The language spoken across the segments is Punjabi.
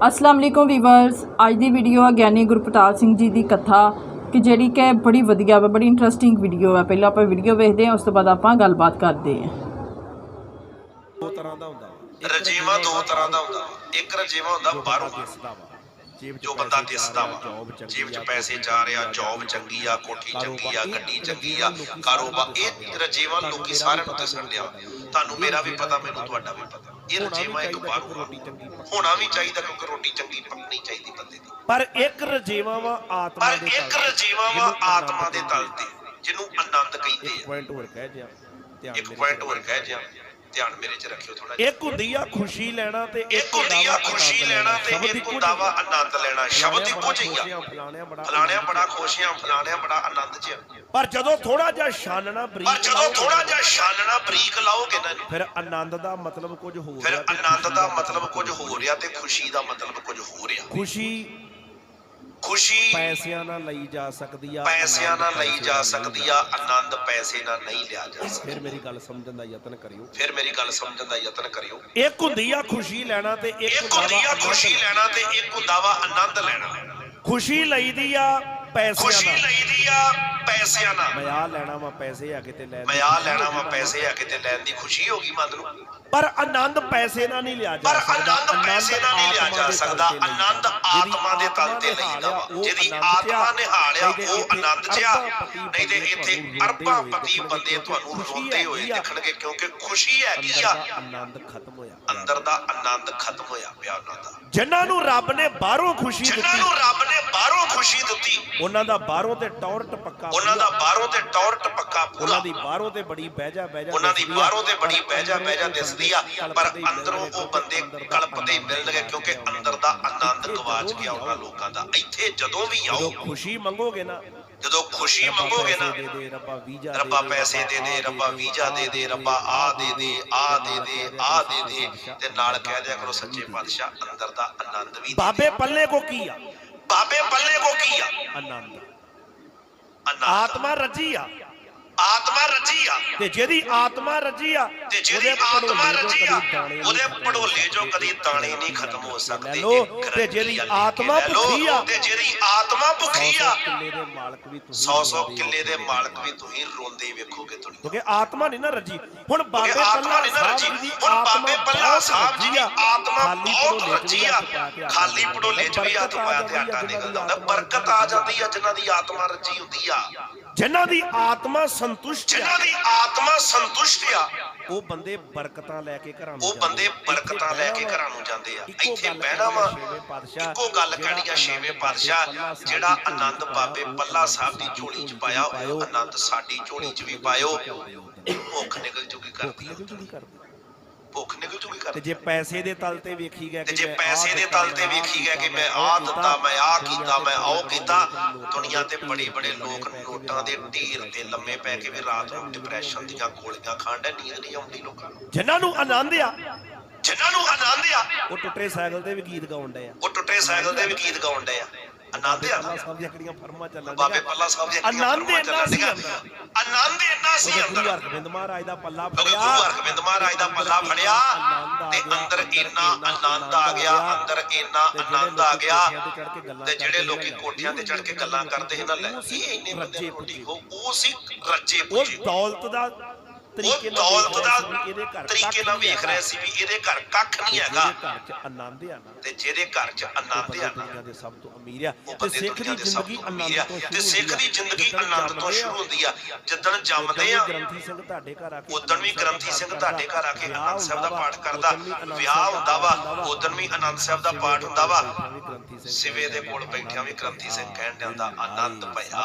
ਅਸਲਾਮ ਅਲੈਕੁਮ ਵੀਵਰਸ ਅੱਜ ਦੀ ਵੀਡੀਓ ਹੈ ਗਿਆਨੀ ਗੁਰਪ੍ਰਤਾਪ ਸਿੰਘ ਜੀ ਦੀ ਕਥਾ ਕਿ ਜਿਹੜੀ ਕਿ ਬੜੀ ਵਧੀਆ ਵਾ ਬੜੀ ਇੰਟਰਸਟਿੰਗ ਵੀਡੀਓ ਹੈ ਪਹਿਲਾਂ ਆਪਾਂ ਵੀਡੀਓ ਵੇਖਦੇ ਹਾਂ ਉਸ ਤੋਂ ਬਾਅਦ ਆਪਾਂ ਗੱਲਬਾਤ ਕਰਦੇ ਹਾਂ। ਦੋ ਤਰ੍ਹਾਂ ਦਾ ਹੁੰਦਾ ਰਜੀਵਾ ਦੋ ਤਰ੍ਹਾਂ ਦਾ ਹੁੰਦਾ। ਇੱਕ ਰਜੀਵਾ ਹੁੰਦਾ ਬਾਹਰੋਂ ਜੋ ਬੰਦਾ ਦਿਸਦਾ ਵਾ। ਜੌਬ 'ਚ ਪੈਸੇ ਜਾ ਰਿਹਾ ਜੌਬ ਚੰਗੀ ਆ ਕੋਠੀ ਚੰਗੀ ਆ ਗੱਡੀ ਚੰਗੀ ਆ ਕਾਰੋਬਾਰ ਇਹ ਰਜੀਵਾ ਲੋਕੀ ਸਾਰਿਆਂ ਨੂੰ ਦੱਸਣ ਲਿਆ ਤੁਹਾਨੂੰ ਮੇਰਾ ਵੀ ਪਤਾ ਮੈਨੂੰ ਤੁਹਾਡਾ ਵੀ ਪਤਾ। ਇਹ ਰਜੀਵਾ ਇੱਕ ਬਾਹਰੋਂ। ਰੋਟੀ ਚੰਗੀ ਹੋਣਾ ਵੀ ਚਾਹੀਦਾ ਕਿਉਂਕਿ ਰੋਟੀ ਚੰਗੀ ਪੱਕਣੀ ਚਾਹੀਦੀ ਬੰਦੇ ਦੀ। ਪਰ ਇੱਕ ਰਜੇਵਾ ਵਾ ਆਤਮਾ ਪਰ ਦੇ ਇੱਕ ਤਲ ਤੇ, ਰਜੀਵਾ ਵਾ ਜਿਹਨੂੰ ਆਤਮਾ ਦੇ ਤਲ ਤੇ ਜਿਹਨੂੰ ਆਨੰਦ ਇੱਕ ਕਹਿੰਦੇ ਆ। ਪੁਆਇੰਟ ਹੋਰ ਕਹਿ ਜਿਆ ਧਿਆਨ ਇੱਕ ਪੁਆਇੰਟ ਹੋਰ ਕਹਿ ਜਾ ਧਿਆਨ ਮੇਰੇ 'ਚ ਰੱਖਿਓ ਥੋੜਾ ਇੱਕ ਹੁੰਦੀ ਆ ਖੁਸ਼ੀ ਲੈਣਾ ਤੇ ਇੱਕ ਹੁੰਦੀ ਆ ਖੁਸ਼ੀ ਲੈਣਾ ਤੇ ਇੱਕ ਹੁੰਦਾ ਵਾ। ਆਨੰਦ ਲੈਣਾ। ਸ਼ਬਦ ਇੱਕੋ ਜਿਹਾ ਬੜਾ ਫਲਾਣਿਆ ਬੜਾ ਖੁਸ਼ ਆ ਫਲਾਣਿਆ ਬੜਾ ਆਨੰਦ 'ਚ। ਆ। ਪਰ ਜਦੋਂ ਥੋੜਾ ਜਿਹਾ ਛਾਨਣਾ ਬਰੀਕ ਪਰ ਜਦੋਂ ਥੋੜਾ ਜਿਹਾ ਛਾਨਣਾ ਬਰੀਕ ਲਾਓਗੇ ਨਾ ਫਿਰ ਆਨੰਦ ਦਾ ਮਤਲਬ ਕੁਝ ਹੋਰ ਫਿਰ ਆ ਆਨੰਦ ਦਾ ਮਤਲਬ ਕੁਝ ਹੋ ਰਿਹਾ ਤੇ ਖੁਸ਼ੀ ਦਾ ਮਤਲਬ ਕੁਝ ਹੋ ਰਿਹਾ। ਖੁਸ਼ੀ ਖੁਸ਼ੀ ਪੈਸਿਆਂ ਨਾਲ ਲਈ ਜਾ ਸਕਦੀ ਆ ਪੈਸਿਆਂ ਨਾਲ ਲਈ ਜਾ ਸਕਦੀ ਆ ਆਨੰਦ ਪੈਸੇ ਨਾਲ ਨਹੀਂ ਲਿਆ ਜਾ ਸਕਦਾ। ਫਿਰ ਮੇਰੀ ਗੱਲ ਸਮਝਣ ਦਾ ਯਤਨ ਕਰਿਓ। ਫਿਰ ਮੇਰੀ ਗੱਲ ਸਮਝਣ ਦਾ ਯਤਨ ਕਰਿਓ। ਇੱਕ ਹੁੰਦੀ ਆ ਖੁਸ਼ੀ ਲੈਣਾ ਤੇ ਇੱਕ ਹੁੰਦੀ ਆ ਖੁਸ਼ੀ ਲੈਣਾ ਤੇ ਇੱਕ ਹੁੰਦਾ ਵਾ ਆਨੰਦ ਲੈਣਾ। ਖੁਸ਼ੀ ਲਈਦੀ ਆ ਪੈਸਿਆਂ ਖੁਸ਼ੀ ਨਾਲ। ਲਈਦੀ ਆ ਪੈਸਿਆਂ ਨਾਲ। ਮੈਂ ਆ ਲੈਣਾ ਵਾ ਪੈਸੇ ਆ ਕਿਤੇ ਲੈ ਮੈਂ ਆ ਲੈਣਾ ਵਾ ਪੈਸੇ ਆ ਕਿਤੇ ਲੈਣ ਦੀ। ਖੁਸ਼ੀ ਹੋਗੀ ਮੰਨ ਲਓ। ਪਰ ਆਨੰਦ ਪੈਸੇ ਨਾਲ ਨਹੀਂ ਲਿਆ ਜਾ ਪਰ ਆਨੰਦ ਪੈਸੇ ਨਾਲ ਨਹੀਂ ਲਿਆ ਜਾ ਸਕਦਾ। ਆਨੰਦ। ਆਤਮਾ ਦੇ ਤਲ ਤੇ ਲਈਦਾ ਵਾ। ਜਿਹਦੀ ਆਤਮਾ ਨੇ ਹਾਲਿਆ ਨਹੀਂ ਤੇ ਉਹ ਆਨੰਦ ਚ ਆ। ਅਰਬਾਂ ਨਹੀਂ ਤੇ ਇੱਥੇ ਅਰਬਾਂ ਪਤੀ ਬੰਦੇ ਤੁਹਾਨੂੰ ਰੋਂਦੇ ਹੋਏ। ਦਿਖਣਗੇ ਕਿਉਂਕਿ ਖੁਸ਼ੀ ਹੈਗੀ ਅੰਦਰ ਆ ਆਨੰਦ ਖਤਮ ਹੋਇਆ। ਅੰਦਰ ਦਾ ਆਨੰਦ ਖਤਮ ਹੋਇਆ ਪਿਆ ਉਹਨਾਂ ਦਾ। ਜਿਨ੍ਹਾਂ ਨੂੰ ਰੱਬ ਨੇ ਬਾਹਰੋਂ ਖੁਸ਼ੀ ਜਿਨ੍ਹਾਂ ਦਿੱਤੀ ਨੂੰ ਰੱਬ ਨੇ ਬਾਹਰੋਂ ਖੁਸ਼ੀ ਦਿੱਤੀ। ਉਹਨਾਂ ਦਾ ਬਾਹਰੋਂ ਤੇ ਟੌਰਟ ਪੱਕਾ ਉਹਨਾਂ ਦਾ ਬਾਹਰੋਂ ਤੇ ਟੌਰਟ ਪੱਕਾ ਪੂਰਾ। ਉਹਨਾਂ ਦੀ ਬਾਹਰੋਂ ਤੇ ਬੜੀ ਬਹਿਜਾ ਬਹਿਜਾ ਉਹਨਾਂ ਦੀ ਬਾਹਰੋਂ ਤੇ ਬੜੀ ਬਹਿਜਾ ਬਹਿਜਾ ਦਿਸਦੀ ਆ। ਪਰ ਅੰਦਰੋਂ ਉਹ ਬੰਦੇ ਕਲਪਦੇ ਆਨੰਦ ਮਿਲਣਗੇ ਕਿਉਂਕਿ ਅੰਦਰ ਦਾ ਆਨੰਦ ਗਵਾਚ ਗਿਆ ਉਹਨਾਂ ਲੋਕਾਂ ਦਾ। ਇੱਥੇ ਜਦੋਂ ਵੀ ਆਓ। ਖੁਸ਼ੀ ਮੰਗੋਗੇ ਨਾ ਜਦੋਂ ਖੁਸ਼ੀ ਮੰਗੋਗੇ ਨਾ ਰੱਬਾ ਵੀਜ਼ਾ ਦੇ ਰੱਬਾ ਪੈਸੇ ਦੇ ਦੇ ਰੱਬਾ ਵੀਜ਼ਾ ਦੇ ਦੇ ਰੱਬਾ ਆ ਦੇ ਦੇ ਆ ਦੇ ਦੇ ਆ ਦੇ ਦੇ। ਤੇ ਨਾਲ ਕਹਿ ਦਿਆ ਕਰੋ ਸੱਚੇ ਪਾਤਸ਼ਾਹ ਅੰਦਰ ਦਾ ਆਨੰਦ ਵੀ ਬਾਬੇ ਪੱਲੇ ਕੋ ਕੀ ਆ? ਬਾਬੇ ਪੱਲੇ ਕੋ ਕੀ ਆ? ਆਨੰਦ। ਆਤਮਾ ਰੱਜੀ ਆ। ਆਤਮਾ ਰੱਜੀ ਆ ਤੇ ਜਿਹਦੀ ਆਤਮਾ ਰੱਜੀ ਆ ਤੇ ਜਿਹਦੀ ਆਤਮਾ ਰੱਜੀ ਆ ਉਹਦੇ ਪੜੋਲੇ ਚੋਂ ਹੁੰਦੇ। ਕਦੀ ਦਾਣੇ ਨਹੀਂ ਖਤਮ ਹੋ ਸਕਦੇ ਤੇ ਜਿਹਦੀ ਆਤਮਾ ਭੁੱਖੀ ਆ। ਤੇ ਜਿਹਦੀ ਆਤਮਾ ਭੁੱਖੀ ਆ ਕਿੱਲੇ ਦੇ ਮਾਲਕ ਵੀ ਤੁਸੀਂ 100 100 ਰੋਂਦੇ ਹੋ। ਕਿੱਲੇ ਦੇ ਮਾਲਕ ਵੀ ਤੁਸੀਂ ਰੋਂਦੇ ਵੇਖੋਗੇ ਦੁਨੀਆ ਕਿਉਂਕਿ ਆਤਮਾ ਨਹੀਂ ਨਾ ਰੱਜੀ ਹੁਣ ਬਾਬੇ ਆਤਮਾ ਨਾ ਸਾਹਿਬ ਜੀ ਹੁਣ ਆਤਮਾ ਬਾਬੇ ਪੱਲਾ ਬਹੁਤ ਸਾਹਿਬ ਜੀ ਦੀ। ਆਤਮਾ ਬਹੁਤ ਰੱਜੀ ਆ ਖਾਲੀ। ਪੜੋਲੇ ਚ ਵੀ ਹੱਥ ਪਾਇਆ ਤੇ ਆਟਾ ਨਿਕਲਦਾ ਹੁੰਦਾ ਬਰਕਤ ਆ ਜਾਂਦੀ ਆ ਜਿਨ੍ਹਾਂ ਦੀ ਆਤਮਾ ਰੱਜੀ ਹੁੰਦੀ ਆ ਜਿਨ੍ਹਾਂ ਦੀ ਆਤਮਾ ਸੰਤੁਸ਼ਟ ਆ ਜਿਨ੍ਹਾਂ ਦੀ ਆਤਮਾ ਸੰਤੁਸ਼ਟ ਆ ਉਹ ਬੰਦੇ ਬਰਕਤਾਂ ਲੈ ਕੇ ਘਰਾਂ ਨੂੰ ਉਹ ਬੰਦੇ ਆ। ਬਰਕਤਾਂ ਲੈ ਕੇ ਇੱਥੇ ਘਰਾਂ ਨੂੰ ਜਾਂਦੇ ਆ। ਇੱਥੇ ਬਹਿਣਾ ਵਾ। ਇੱਕੋ ਗੱਲ ਕਹਿਣੀ ਆ ਛੇਵੇਂ ਪਾਤਸ਼ਾਹ ਜਿਹੜਾ ਆਨੰਦ ਬਾਬੇ ਪੱਲਾ ਸਾਹਿਬ ਦੀ ਝੋਲੀ 'ਚ ਪਾਇਆ ਉਹ ਆਨੰਦ ਸਾਡੀ ਝੋਲੀ 'ਚ ਵੀ ਪਾਇਓ ਭੁੱਖ ਨਿਕਲ ਭੁੱਖ ਕਰਦੀ ਕਰਦੇ ਭੁੱਖ ਨਿਕਲ ਜੂਗੀ ਤੇ ਕਰਦੀ ਜੇ ਪੈਸੇ ਦੇ ਤਲ ਤੇ ਵੇਖੀ ਗਿਆ ਤੇ ਕਿ ਜੇ ਪੈਸੇ ਦੇ ਤਲ ਤੇ ਵੇਖੀ ਗਿਆ ਕਿ ਮੈਂ ਉਹ ਆਹ ਦਿੱਤਾ ਮੈਂ ਆਹ ਕੀਤਾ ਮੈਂ ਤੇ ਕੀਤਾ ਦੁਨੀਆ ਤੇ ਬੜੇ ਬੜੇ ਲੋਕ ਨੋਟਾਂ ਦੇ ਢੇਰ ਤੇ ਲੰਮੇ ਪੈ ਕੇ ਵੀ ਰਾਤ ਨੂੰ ਡਿਪਰੈਸ਼ਨ ਦੀਆਂ ਗੋਲੀਆਂ ਖਾਣ ਦਾ ਨੀਂਦ ਨਹੀਂ ਆਉਂਦੀ ਲੋਕਾਂ ਨੂੰ। ਜਿਨ੍ਹਾਂ ਨੂੰ ਆਨੰਦ ਆ ਜਿਨ੍ਹਾਂ ਨੂੰ ਆਨੰਦ ਆ ਉਹ ਟੁੱਟੇ ਸਾਈਕਲ ਤੇ ਵੀ ਗੀਤ ਗਾਉਣ ਡਏ ਆ। ਉਹ ਟੁੱਟੇ ਸਾਈਕਲ ਤੇ ਵੀ ਗੀਤ ਗਾਉਣ ਡਏ ਆ। ਆਨੰਦ ਆ ਅੱਲਾ ਸਾਹਿਬ ਦੀਆਂ ਕਿਹੜੀਆਂ ਫਰਮਾਂ ਚੱਲਣ ਬਾਬੇ ਪੱਲਾ ਸਾਹਿਬ ਦੀਆਂ ਆਨੰਦ ਇੰਨਾ ਸੀ। ਆਨੰਦ ਇੰਨਾ ਸੀ ਅੰਦਰ ਗੁਰੂ ਹਰਗੋਬਿੰਦ ਮਹਾਰਾਜ ਦਾ ਪੱਲਾ ਫੜਿਆ ਗੁਰੂ ਹਰਗੋਬਿੰਦ ਮਹਾਰਾਜ ਦਾ ਪੱਲਾ ਫੜਿਆ ਤੇ ਅੰਦਰ ਇੰਨਾ ਆਨੰਦ ਆ ਗਿਆ ਅੰਦਰ ਇੰਨਾ ਆਨੰਦ ਆ ਗਿਆ। ਤੇ ਜਿਹੜੇ ਲੋਕੀ ਕੋਠਿਆਂ ਤੇ ਚੜ ਕੇ ਗੱਲਾਂ ਕਰਦੇ ਸੀ ਨਾ ਲੈ ਇਹ ਇੰਨੇ ਬੰਦੇ ਰੋਟੀ ਉਹ ਸੀ ਰੱਜੇ ਉਹ ਪੁੱਜੇ। ਦੌਲਤ ਦਾ ਉਹ ਤਰੀਕੇ ਨਾਲ ਦੌਲਤ ਵੇਖ ਰਿਹਾ ਸੀ ਵੀ ਇਹਦੇ ਦਾ ਘਰ ਤਰੀਕੇ ਨਾਲ ਵੇਖ। ਰਿਹਾ ਸੀ ਵੀ ਇਹਦੇ ਘਰ ਕੱਖ ਨਹੀਂ ਹੈਗਾ ਜਿਹਦੇ ਘਰ 'ਚ ਆਨੰਦ ਆ ਨਾ ਤੇ ਜਿਹਦੇ ਘਰ 'ਚ ਆਨੰਦ ਆ ਨਾ ਦੇ ਸਭ ਤੋਂ ਅਮੀਰ ਆ। ਤੇ ਸਿੱਖ ਦੀ ਦੇ ਜ਼ਿੰਦਗੀ ਤੋਂ ਆਨੰਦ ਤੋਂ ਤੇ ਸਿੱਖ ਦੀ ਜ਼ਿੰਦਗੀ ਆਨੰਦ ਤੋਂ ਸ਼ੁਰੂ ਹੁੰਦੀ ਆ। ਜਿੱਦਣ ਜੰਮਦੇ ਆ। ਗ੍ਰੰਥੀ ਸਿੰਘ ਤੁਹਾਡੇ ਘਰ ਆ ਕੇ ਉਦਣ ਵੀ ਗ੍ਰੰਥੀ ਸਿੰਘ ਤੁਹਾਡੇ ਘਰ ਆ ਕੇ ਆਨੰਦ ਸਾਹਿਬ ਦਾ ਪਾਠ ਕਰਦਾ। ਵਿਆਹ ਹੁੰਦਾ ਵਾ। ਦਾ ਉਦਣ ਵੀ। ਆਨੰਦ ਸਾਹਿਬ ਦਾ ਪਾਠ ਹੁੰਦਾ ਵਾ। ਸਿਵੇ ਦੇ ਕੋਲ ਬੈਠਿਆਂ ਵੀ ਗ੍ਰੰਥੀ ਸਿੰਘ ਕਹਿਣ ਦਿੰਦਾ ਆਨੰਦ ਭਇਆ।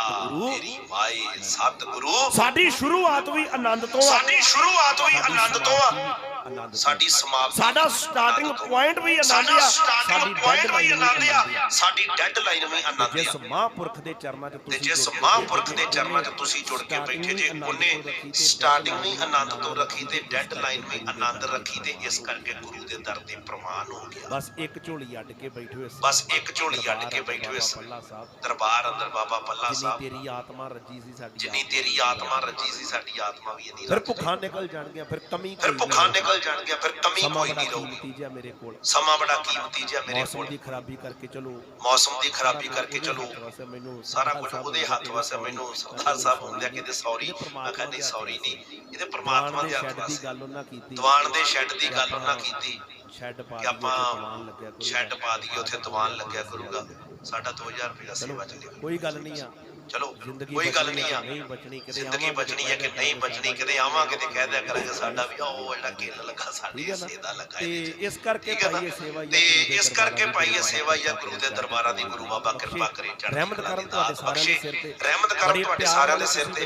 ਤੇਰੀ ਮਾਏ ਸਤਿਗੁਰੂ। ਸਾਡੀ ਸ਼ੁਰੂਆਤ ਵੀ ਆਨੰਦ ਤੋਂ ਆ ਸਾਡੀ ਸ਼ੁਰੂਆਤ ਹੋਈ ਆਨੰਦ ਤੋਂ ਆ। ਸਾਡੀ ਸਮਾਪਤੀ ਸਾਡਾ ਸਟਾਰਟਿੰਗ ਪੁਆਇੰਟ ਵੀ ਆਨੰਦ ਸਾਡਾ ਆ ਪੁਆਇੰਟ ਵੀ ਆਨੰਦ ਆ। ਸਾਡੀ ਡੈਡ ਲਾਈਨ ਵੀ ਆਨੰਦ ਜਿਸ ਮਹਾਂਪੁਰਖ ਦੇ ਚਰਨਾਂ 'ਚ ਤੁਸੀਂ ਜਿਸ ਮਹਾਂਪੁਰਖ ਦੇ ਚਰਨਾਂ 'ਚ ਤੁਸੀਂ ਜੁੜ ਕੇ ਬੈਠੇ ਜੇ ਉਹਨੇ ਸਟਾਰਟਿੰਗ ਵੀ ਆਨੰਦ ਤੋਂ ਰੱਖੀ ਤੇ ਡੈਡ ਲਾਈਨ ਵੀ ਆਨੰਦ ਰੱਖੀ ਤੇ ਇਸ ਕਰਕੇ ਗੁਰੂ ਦੇ ਦਰ ਤੇ ਪ੍ਰਮਾਨ ਹੋ ਗਿਆ। ਬਸ ਇੱਕ ਝੋਲੀ ਅੱਡ ਕੇ ਬੈਠੇ ਹੋਏ ਬਸ ਇੱਕ ਝੋਲੀ ਅੱਡ ਕੇ ਬੈਠੇ ਹੋਏ ਦਰਬਾਰ ਅੰਦਰ ਬਾਬਾ ਪੱਲਾ ਜਿੰਨੀ ਸਾਹਿਬ। ਤੇਰੀ ਆਤਮਾ ਰੱਜੀ ਸੀ ਸਾਡੀ ਜਿੰਨੀ ਤੇਰੀ ਆਤਮਾ ਰੱਜੀ ਸੀ ਸਾਡੀ ਆਤਮਾ ਵੀ ਇੰਨੀ ਫਿਰ ਭੁੱਖਾਂ ਨਿਕਲ ਜਾਣਗੀਆਂ ਫਿਰ ਕਮੀ ਫਿਰ ਭੁੱਖਾਂ। ਨਿਕਲ ਨਿਕਲ ਜਾਣਗੀਆਂ ਫਿਰ ਕਮੀ ਕੋਈ ਨਹੀਂ ਰਹੂਗੀ। ਜਿਹਾ ਮੇਰੇ ਕੋਲ। ਸਮਾਂ ਬੜਾ ਕੀਮਤੀ ਜਿਹਾ ਮੇਰੇ ਮੌਸਮ ਕੋਲ। ਦੀ ਖਰਾਬੀ ਕਰਕੇ ਚਲੋ। ਮੌਸਮ ਦੀ ਖਰਾਬੀ ਕਰਕੇ ਚਲੋ। ਸਾਰਾ ਕੁਝ ਉਹਦੇ ਹੱਥ ਵਾਸਤੇ ਮੈਨੂੰ ਸਰਦਾਰ ਸਾਹਿਬ ਹੁੰਦੇ ਆ ਕਿਤੇ ਸੌਰੀ। ਮੈਂ ਕਹਿੰਦਾ ਨਹੀਂ ਸੌਰੀ ਨਹੀਂ। ਇਹਦੇ ਪ੍ਰਮਾਤਮਾ ਦੇ ਹੱਥ ਕੀਤੀ। ਦੀਵਾਨ ਦੇ ਸ਼ੈੱਡ ਦੀ ਗੱਲ ਉਹਨਾਂ ਕੀਤੀ। ਸ਼ੈੱਡ ਪਾ ਲੱਗਿਆ। ਸ਼ੈੱਡ ਪਾ ਦਈਏ ਉੱਥੇ ਦੀਵਾਨ ਲੱਗਿਆ ਕਰੂਗਾ। ਸਾਡਾ 2000 ਰੁਪਏ ਦਾ ਸੇਵਾ ਚੱਲੇਗਾ। ਕੋਈ ਗੱਲ ਨਹੀਂ ਆ। ਚਲੋ ਕੋਈ ਗੱਲ ਨਹੀਂ ਆ ਜ਼ਿੰਦਗੀ ਬਚਣੀ ਹੈ ਕਿ ਨਹੀਂ ਬਚਣੀ ਕਿਤੇ ਆਵਾਂਗੇ ਤੇ ਕਹਿ ਦਿਆ ਕਰਾਂਗੇ ਸਾਡਾ ਵੀ ਉਹ ਜਿਹੜਾ ਕਿੱਲ ਲੱਗਾ ਸਾਡੀ ਠੀਕ ਹੈ ਨਾ? ਸੇਦਾ ਲੱਗਾ ਤੇ। ਇਸ ਕਰਕੇ ਠੀਕ ਹੈ ਨਾ? ਪਾਈਏ ਸੇਵਾ ਤੇ ਦੇ ਇਸ ਕਰਕੇ ਪਾਈਏ ਦੀ ਸੇਵਾ ਜਾਂ ਗੁਰੂ ਦੇ ਦਰਬਾਰਾਂ ਦੀ ਗੁਰੂ ਬਾਬਾ ਕਿਰਪਾ ਕਰੇ ਚੜ੍ਹਦੀ ਰਹਿਮਤ ਕਰਨ ਦੀ ਤੁਹਾਡੇ ਸਾਰਿਆਂ ਦੇ। ਸਿਰ ਤੇ ਰਹਿਮਤ ਕਰਨ ਤੁਹਾਡੇ ਸਾਰਿਆਂ ਦੇ ਸਿਰ ਤੇ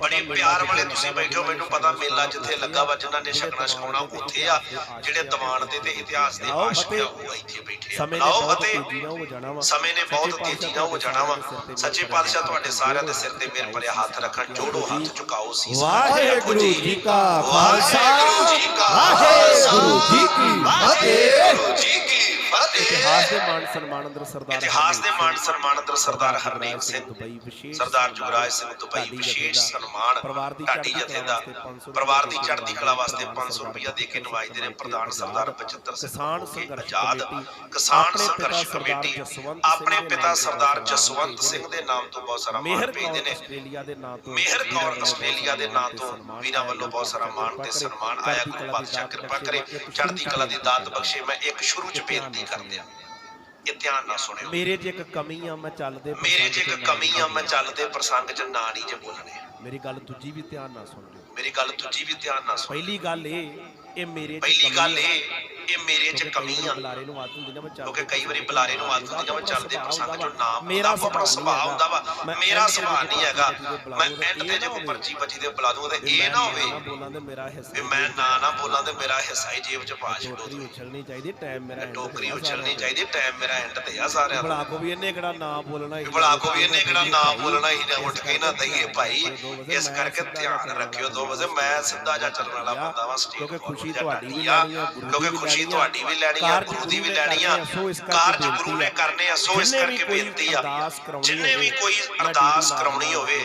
ਬੜੀ ਪਿਆਰ ਵਾਲੇ ਤੁਸੀਂ ਬੈਠੇ ਮੈਨੂੰ ਪਤਾ ਮੇਲਾ ਜਿੱਥੇ ਲੱਗਾ ਵਾ ਜਿਨ੍ਹਾਂ ਨੇ ਛਕਣਾ ਛਕਾਉਣਾ ਉੱਥੇ ਆ ਜਿਹੜੇ ਦੀਵਾਨ ਦੇ ਤੇ ਇਤਿਹਾਸ ਦੇ ਆਸ਼ਕ ਆ। ਉਹ ਇੱਥੇ ਬੈਠੇ ਆ ਸਮੇਂ ਨੇ ਬਹੁਤ। ਤੇਜ਼ੀ ਨਾਲ ਹੋ ਜਾਣਾ ਵਾ ਸਮੇਂ ਨੇ ਬਹੁਤ ਤੇਜ਼ੀ ਨਾਲ ਹੋ ਜਾਣਾ ਵਾ ਸੱਚੇ ਪਾਤਸ਼ਾਹ ਤੁਹਾਡੇ ਸਾਰਿਆਂ ਦੇ ਸਿਰ ਤੇ ਮਿਹਰ ਭਰਿਆ ਹੱਥ ਰੱਖਣ ਜੋੜੋ ਹੱਥ ਝੁਕਾਓ ਸੀਸ ਵਾਹਿਗੁਰੂ ਜੀ ਕਾ ਖਾਲਸਾ। ਵਾਹਿਗੁਰੂ ਜੀ ਕਾ ਵਾਹਿਗੁਰੂ ਜੀ ਕੀ ਫਤਿਹ। ਵਾਹਿਗੁਰੂ ਜੀ ਕੀ ਫਤਿਹ। ਇਤਿਹਾਸ ਦੇ ਮਾਣ ਸਨਮਾਨ ਅੰਦਰ ਸਰਦਾਰ ਇਤਿਹਾਸ ਦੇ ਸਿੰਘ, ਸਨਮਾਨ ਅੰਦਰ ਸਰਦਾਰ ਹਰਨੇਕ ਸਿੰਘ ਦੁਬਈ ਵਿਸ਼ੇਸ਼ ਸਰਦਾਰ ਜੁਗਰਾਜ ਸਿੰਘ ਦੁਬਈ ਵਿਸ਼ੇਸ਼ ਸਨਮਾਨ ਪਰਿਵਾਰ ਦੀ ਢਾਡੀ ਚੜ੍ਹਦੀ ਜਥੇ ਕਲਾ ਦਾ ਵਾਸਤੇ 500 ਪਰਿਵਾਰ ਦੀ ਚੜ੍ਹਦੀ ਕਲਾ ਵਾਸਤੇ ਪ੍ਰਧਾਨ 500 ਸਰਦਾਰ ਰੁਪਇਆ ਦੇ ਕੇ ਬਚਿੱਤਰ ਨਵਾਜ ਦੇ ਸਿੰਘ ਪ੍ਰਧਾਨ ਸਰਦਾਰ ਬਚਿੱਤਰ ਸਿੰਘ ਕਿਸਾਨ ਹੋ ਕੇ ਸੰਘਰਸ਼ ਆਜ਼ਾਦ ਕਿਸਾਨ ਆਪਣੇ ਸੰਘਰਸ਼ ਪਿਤਾ ਕਮੇਟੀ ਸਰਦਾਰ ਜਸਵੰਤ ਆਪਣੇ ਸਿੰਘ ਦੇ ਪਿਤਾ ਨਾਮ ਸਰਦਾਰ ਤੇ ਜਸਵੰਤ ਸਿੰਘ ਦੇ ਨਾਮ ਤੋਂ ਬਹੁਤ ਸਾਰਾ ਮਾਣ ਭੇਜਦੇ ਨੇ। ਆਸਟ੍ਰੇਲੀਆ ਦੇ ਨਾਂ ਤੋਂ ਮਿਹਰ ਕੌਰ ਆਸਟ੍ਰੇਲੀਆ ਦੇ ਨਾਂ ਤੋਂ ਵੀਰਾਂ ਵੱਲੋਂ ਬਹੁਤ ਸਾਰਾ ਮਾਣ ਤੇ ਸਨਮਾਨ ਆਇਆ ਗੁਰੂ ਪਾਤਸ਼ਾਹ ਕਿਰਪਾ ਕਰੇ ਚੜ੍ਹਦੀ ਕਲਾ ਦੀ ਦਾਤ ਬਖਸ਼ੇ ਮੈਂ ਇੱਕ ਸ਼ੁਰੂ ਚ ਬੇਨਤੀ ਕਰਦਿਆਂ ਇਹ ਧਿਆਨ ਨਾਲ ਸੁਣਿਓ। ਮੇਰੇ 'ਚ ਇੱਕ ਕਮੀ ਆ ਮੈਂ ਚੱਲਦੇ ਮੇਰੇ 'ਚ ਪ੍ਰਸੰਗ ਇੱਕ ਕਮੀ ਆ ਮੈਂ ਚੱਲਦੇ ਪ੍ਰਸੰਗ 'ਚ ਨਾ ਨਹੀਂ ਜੇ ਬੋਲਣੇ। ਮੇਰੀ ਗੱਲ ਦੂਜੀ ਵੀ ਧਿਆਨ ਨਾਲ ਸੁਣ ਮੇਰੀ ਗੱਲ ਦੂਜੀ ਵੀ ਧਿਆਨ ਨਾਲ ਸੁਣ। ਪਹਿਲੀ ਗੱਲ ਇਹ ਇਹ ਮੇਰੇ 'ਚ ਪਹਿਲੀ ਗੱਲ। ਇਹ ਇਹ ਮੇਰੇ 'ਚ ਕਮੀ ਆ। ਬੁਲਾਰੇ ਨੂੰ ਆਦਤ ਹੁੰਦੀ ਨਾ ਮੈਂ ਚੱਲਦੇ ਕਿਉਂਕਿ ਕਈ ਵਾਰੀ ਬੁਲਾਰੇ ਨੂੰ ਆਦਤ ਹੁੰਦੀ ਮੈਂ ਚੱਲਦੇ ਪ੍ਰਸੰਗ 'ਚੋਂ ਨਾ ਮੇਰਾ ਸੁਭਾਅ ਹੁੰਦਾ ਵਾ। ਮੇਰਾ ਸੁਭਾਅ ਨਹੀਂ ਹੈਗਾ। ਬੁਲਾ ਮੈਂ ਦੂੰ, ਐਂਡ ਤੇ ਜੇ ਕੋਈ। ਪਰਚੀ ਬੱਚੀ ਤੇ ਬੁਲਾ ਦੂੰਗਾ ਤੇ ਇਹ ਨਾ ਹੋਵੇ। ਬੋਲਾਂ ਵੀ ਮੈਂ ਨਾ ਨਾ ਬੋਲਾਂ ਤੇ ਮੇਰਾ ਹਿੱਸਾ ਹੀ ਜੇਬ 'ਚ ਪਾ ਛੱਡੋ ਟੋਕਰੀ ਉਛਲਣੀ ਚਾਹੀਦੀ ਟਾਈਮ ਮੇਰਾ ਟੋਕਰੀ ਉਛਲਣੀ ਚਾਹੀਦੀ ਟਾਈਮ ਮੇਰਾ ਐਂਡ ਤੇ ਆ ਸਾਰਿਆਂ ਦਾ। ਬੁਲਾ ਕੋ ਵੀ ਇਹਨੇ ਕਿਹੜਾ ਨਾ ਬੋਲਣਾ ਵੀ ਭਲਾ ਕੋ ਵੀ ਇਹਨੇ ਕਿਹੜਾ ਨਾ ਬੋਲਣਾ ਹੀ ਨਾ ਉੱਠ ਕੇ ਨਾ ਦਈਏ ਭਾਈ। ਇਸ ਕਰਕੇ ਧਿਆਨ ਰੱਖਿਓ ਦੋ ਵਜੇ ਮੈਂ ਸਿੱਧਾ ਜਾ ਚੱਲਣ ਵਾਲਾ ਬੰਦਾ ਵਾਂ ਸਟੇਜ ਕਿਉਂਕਿ ਖੁਸ਼ੀ ਤੁਹਾਡੀ ਵੀ ਲੈਣੀ ਆ, ਦੀ ਕਿਉਂਕਿ ਖੁਸ਼ੀ ਤੁਹਾਡੀ ਵੀ ਲੈਣੀ ਆ ਗੁਰੂ ਦੀ ਵੀ ਲੈਣੀ ਆ ਕਾਰਜ ਗੁਰੂ ਨੇ। ਕਰਨੇ ਆ ਸੋ ਇਸ ਕਰਕੇ ਬੇਨਤੀ ਆ। ਜਿੰਨੇ ਵੀ ਕੋਈ ਅਰਦਾਸ ਕਰਾਉਣੀ ਹੋਵੇ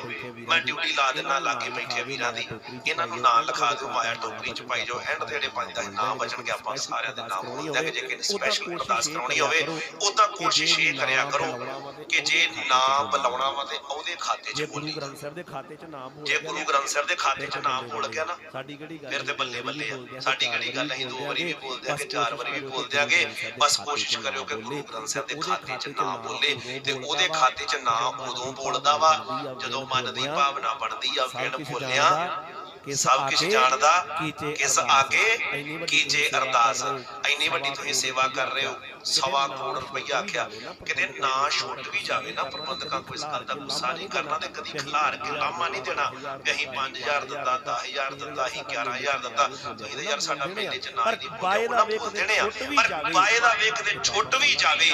ਮੈਂ ਡਿਊਟੀ ਲਾ ਦੇਣਾ ਲਾਗੇ ਬੈਠੇ ਵੀਰਾਂ ਦੀ। ਇਹਨਾਂ ਨੂੰ ਨਾਂ ਲਿਖਾ ਦਿਓ ਮਾਇਆ ਟੋਕਰੀ ਚ ਪਾਈ ਜੋ ਐਂਡ ਤੇ ਜਿਹੜੇ ਪੰਜ ਦਾ ਨਾਮ ਬਚਣਗੇ ਆਪਾਂ ਸਾਰਿਆਂ ਦੇ ਨਾਮ ਬੋਲ ਦਿਆਂਗੇ ਜੇ ਕਿਸੇ ਸਪੈਸ਼ਲ ਅਰਦਾਸ ਕਰਾਉਣੀ ਹੋਵੇ ਉਦਾਂ ਕੋਸ਼ਿਸ਼ ਇਹ ਕਰਿਆ ਕਰੋ ਕਿ ਜੇ ਨਾਮ ਬੁਲਾਉਣਾ ਵਾ ਤੇ ਉਹਦੇ ਖਾਤੇ 'ਚ ਜੇ ਗੁਰੂ ਬੋਲੀ ਗ੍ਰੰਥ ਸਾਹਿਬ ਦੇ ਖਾਤੇ 'ਚ ਨਾਮ ਬੋਲ ਜੇ ਗੁਰੂ ਗ੍ਰੰਥ ਸਾਹਿਬ ਦੇ ਖਾਤੇ 'ਚ ਨਾਮ ਬੋਲ ਗਿਆ ਨਾ। ਸਾਡੀ ਕਿਹੜੀ ਗੱਲ ਫਿਰ ਤੇ ਬੱਲੇ ਬੱਲੇ ਆ। ਬੋਲਦੇ ਸਾਡੀ ਕਿਹੜੀ ਗੱਲ ਅਸੀਂ ਦੋ ਵਾਰੀ ਵੀ ਬੋਲ ਬੋਲ ਦਿਆਂਗੇ ਚਾਰ ਵਾਰੀ ਵੀ ਬੋਲ ਦਿਆਂਗੇ ਬਸ ਕੋਸ਼ਿਸ਼ ਕਰਿਓ ਕਿ ਗੁਰੂ ਗ੍ਰੰਥ ਸਾਹਿਬ ਦੇ ਖਾਤੇ 'ਚ ਨਾ ਬੋਲੇ ਤੇ ਉਹਦੇ ਖਾਤੇ 'ਚ ਨਾ ਉਦੋਂ ਬੋਲਦਾ ਵਾ ਜਦੋਂ ਮਨ ਦੀ ਭਾਵਨਾ ਬਣਦੀ ਆ ਵਿਣ ਬੋਲਿਆ। ਸਭ ਕੁਝ ਜਾਣਦਾ ਕਿਸ ਆਗੇ ਕੀਚੇ ਅਰਦਾਸ ਇੰਨੀ ਵੱਡੀ ਤੁਸੀਂ ਸੇਵਾ ਕਰ ਰਹੇ ਹੋ ਸਵਾ ਕਰੋੜ ਰੁਪਈਆ ਆਖਿਆ ਕਿਤੇ ਨਾ ਛੁੱਟ ਵੀ ਜਾਵੇ ਨਾ ਪ੍ਰਬੰਧਕਾਂ ਕੋਈ ਇਸ ਗੱਲ ਦਾ ਗੁੱਸਾ ਨਹੀਂ ਕਰਨਾ ਤੇ ਕਦੀ ਖਿਲਾਰ ਕੇ ਲਾਮਾ ਨਹੀਂ ਦੇਣਾ ਕਿ ਅਸੀਂ 5000 ਦਿੱਤਾ 10000 ਦਿੱਤਾ ਅਸੀਂ 11000 ਦਿੱਤਾ। ਤੁਸੀਂ ਤੇ ਯਾਰ ਸਾਡਾ ਮੇਲੇ ਚ ਨਾ। ਦੇਣੇ ਆ ਪਰ ਬਾਏ ਦਾ ਵੇਖ ਤੇ ਛੁੱਟ ਵੀ ਜਾਵੇ।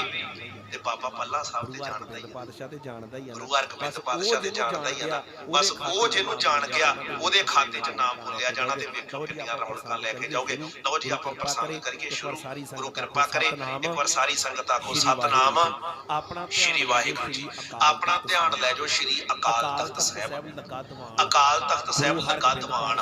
ਤੇ ਬਾਬਾ ਪੱਲਾ ਸਾਹਿਬ ਤੇ ਜਾਣਦਾ ਹੀ ਆ। ਪਾਤਸ਼ਾਹ ਤੇ ਜਾਣਦਾ ਹੀ ਆ। ਗੁਰੂ ਹਰਗੋਬਿੰਦ ਪਾਤਸ਼ਾਹ ਤੇ ਜਾਣਦਾ ਹੀ ਆ ਬਸ ਉਹ ਜਿਹਨੂੰ ਜਾਣ ਗਿਆ ਉਹਦੇ ਖਾਤੇ 'ਚ ਨਾਮ ਬੋਲਿਆ ਜਾਣਾ ਤੇ ਵੇਖੋ ਕਿੰਨੀਆਂ ਰੌਣਕਾਂ ਲੈ ਕੇ ਜਾਓਗੇ। ਲਓ ਜੀ ਆਪਾਂ ਪ੍ਰਸੰਗ ਕਰੀਏ ਸ਼ੁਰੂ। ਗੁਰੂ ਕਿਰਪਾ ਕਰੇ ਇੱਕ ਵਾਰ ਸਾਰੀ ਸੰਗਤ ਆਖੋ ਸਤਨਾਮ ਆਪਣਾ ਧਿਆਨ ਸ਼੍ਰੀ ਵਾਹਿਗੁਰੂ ਜੀ। ਆਪਣਾ ਧਿਆਨ ਲੈ ਜਾਓ ਸ਼੍ਰੀ ਅਕਾਲ ਤਖਤ ਸਾਹਿਬ ਅਕਾਲ ਤਖਤ ਸਾਹਿਬ ਲੱਗਾ ਦੀਵਾਨ।